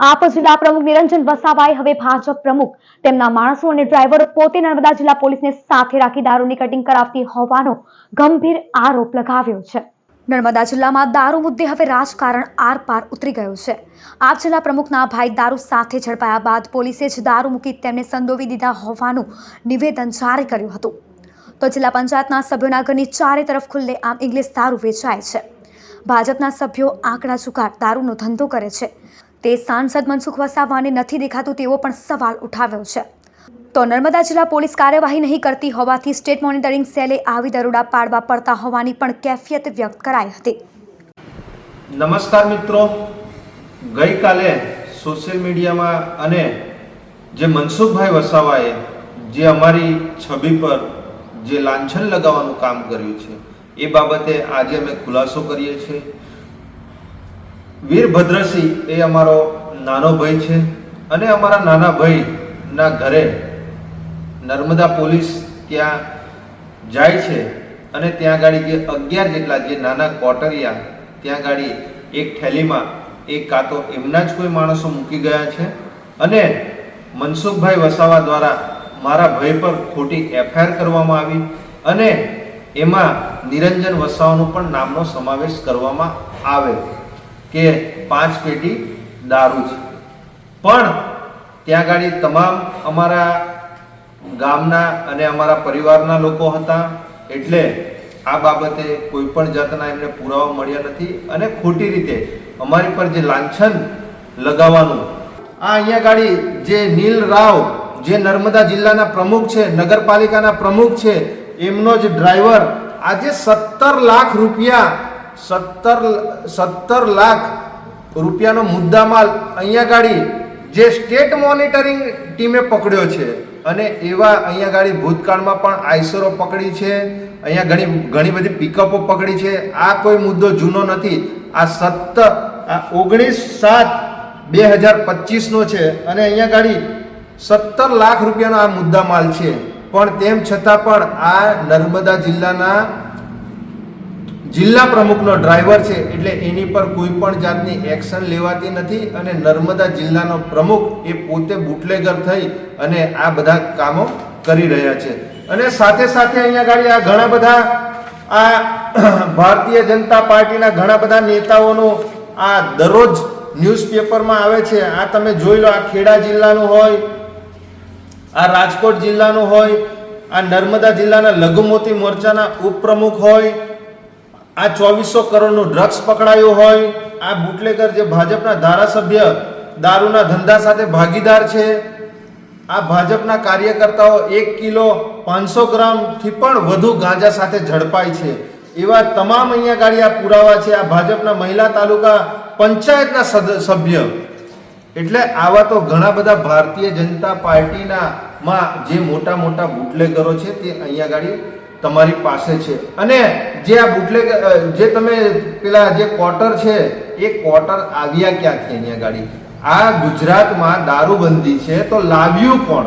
આપ જિલ્લા પ્રમુખ નિરંજન વસાવાએ હવે ભાજપ પ્રમુખ. તેમના માણસો અને ડ્રાઈવરો પોતે નર્મદા જિલ્લા પોલીસને સાથે રાખી દારૂની કટિંગ કરાવતી હોવાનો ગંભીર આરોપ લગાવ્યો છે. નર્મદા જિલ્લામાં દારૂ મુદ્દે હવે રાજકારણ આરપાર ઉતરી ગયું છે. આપ જિલ્લા પ્રમુખના ભાઈ દારૂ સાથે ઝડપાયા બાદ પોલીસે જ દારૂ મૂકી તેમને સંદોવી દીધા હોવાનું નિવેદન જારી કર્યું હતું. તો જિલ્લા પંચાયતના સભ્યોના ઘરની ચારે તરફ ખુલ્લે આમ ઇંગ્લિશ દારૂ વેચાય છે. ભાજપના સભ્યો આંકડા ચુકાર દારૂનો ધંધો કરે છે. તે સાંસદ મનસુખ વસાવાને નથી દેખાતું તેવો પણ સવાલ ઉઠાવ્યો છે. તો નર્મદા જિલ્લા પોલીસ કાર્યવાહી નહીં કરતી હોવાથી સ્ટેટ મોનિટરિંગ સેલે આવી દરોડા પાડવા પડતા હોવાની પણ કેફિયત વ્યક્ત કરાઈ હતી. નમસ્કાર મિત્રો. ગઈકાલે સોશિયલ મીડિયામાં અને જે મનસુખભાઈ વસાવાએ જે અમારી છબી પર જે લાંછન લગાવવાનું કામ કર્યું છે, એ બાબતે આજે અમે ખુલાસો કરીએ છીએ. વીરભદ્રસિંહ એ અમારો નાનો ભાઈ છે અને અમારા નાના ભાઈના ઘરે નર્મદા પોલીસ ત્યાં જાય છે અને ત્યાં ગાડી જે અગિયાર જેટલા જે નાના કોટરિયા ત્યાં ગાડી એક થેલીમાં એક કાં તો એમના જ કોઈ માણસો મૂકી ગયા છે. અને મનસુખભાઈ વસાવા દ્વારા મારા ભાઈ પર ખોટી એફઆઈઆર કરવામાં આવી અને એમાં નિરંજન વસાવાનું પણ નામનો સમાવેશ કરવામાં આવે. કે પાંચ પેટી દારૂ છે. પણ ત્યાં ગાડી તમામ અમારા ગામના અને અમારા પરિવારના લોકો હતા, એટલે આ બાબતે કોઈ પણ જાતના એમને પુરાવા મળ્યા નથી અને ખોટી રીતે અમારી પર જે લાંછન લગાવવાનું, આ અહીંયા ગાડી જે નીલ રાવ, જે નર્મદા જિલ્લાના પ્રમુખ છે, નગરપાલિકાના પ્રમુખ છે, એમનો જ ડ્રાઈવર આજે સત્તર લાખ રૂપિયા સત્તર સત્તર લાખ રૂપિયાનો મુદ્દામાલ અહીંયા ગાડી જે સ્ટેટ મોનિટરિંગ ટીમે પકડ્યો છે અને એવા અહીંયા ગાડી ભૂતકાળમાં પણ આઈસરો પકડી છે, અહીંયા ઘણી ઘણી બધી પિકઅપો પકડી છે. આ કોઈ મુદ્દો જૂનો નથી. આ સત્તર, આ ઓગણીસ સાત બે હજાર પચીસનો છે અને અહીંયા ગાડી સત્તર લાખ રૂપિયાનો આ મુદ્દામાલ છે. પણ તેમ છતાં પણ આ નર્મદા જિલ્લાના જિલ્લા પ્રમુખનો ડ્રાઈવર છે એટલે એની પર કોઈ પણ જાતની એક્શન લેવાતી નથી અને નર્મદા જિલ્લાનો પ્રમુખ એ પોતે બુટલેગર થઈ અને આ બધા કામો કરી રહ્યા છે. અને સાથે સાથે અહીંયા ગાડી આ ઘણા બધા આ ભારતીય જનતા પાર્ટીના ઘણા બધા નેતાઓનો આ દરરોજ ન્યૂઝપેપરમાં આવે છે. આ તમે જોઈ લો, આ ખેડા જિલ્લાનું હોય, આ રાજકોટ જિલ્લાનું હોય, આ નર્મદા જિલ્લાના લઘુમતી મોરચાના ઉપપ્રમુખ હોય આ ચોવીસો કરોડનું ડ્રગ્સ પકડાયું હોય, આ બુટલેગર જે ભાજપના ધારાસભ્ય દારૂના ધંધા સાથે ભાગીદાર છે, આ ભાજપના કાર્યકર્તાઓ એક કિલો પાંચસો ગ્રામથી પણ વધુ ગાંજા સાથે ઝડપાય છે. એવા તમામ અહીંયા ગાડી આ પુરાવા છે, આ ભાજપના મહિલા તાલુકા પંચાયતના સભ્ય. એટલે આવા તો ઘણા બધા ભારતીય જનતા પાર્ટીના માં જે મોટા મોટા બુટલેગરો છે તે અહીંયા ગાડી તમારી પાસે છે. અને જે આ બુટલેગર જે તમે પેલા જે ક્વાર્ટર છે, એ ક્વાર્ટર આવ્યા ક્યાંથી અહીંયા ગાડી? આ ગુજરાતમાં દારૂબંધી છે, તો લાવ્યું કોણ?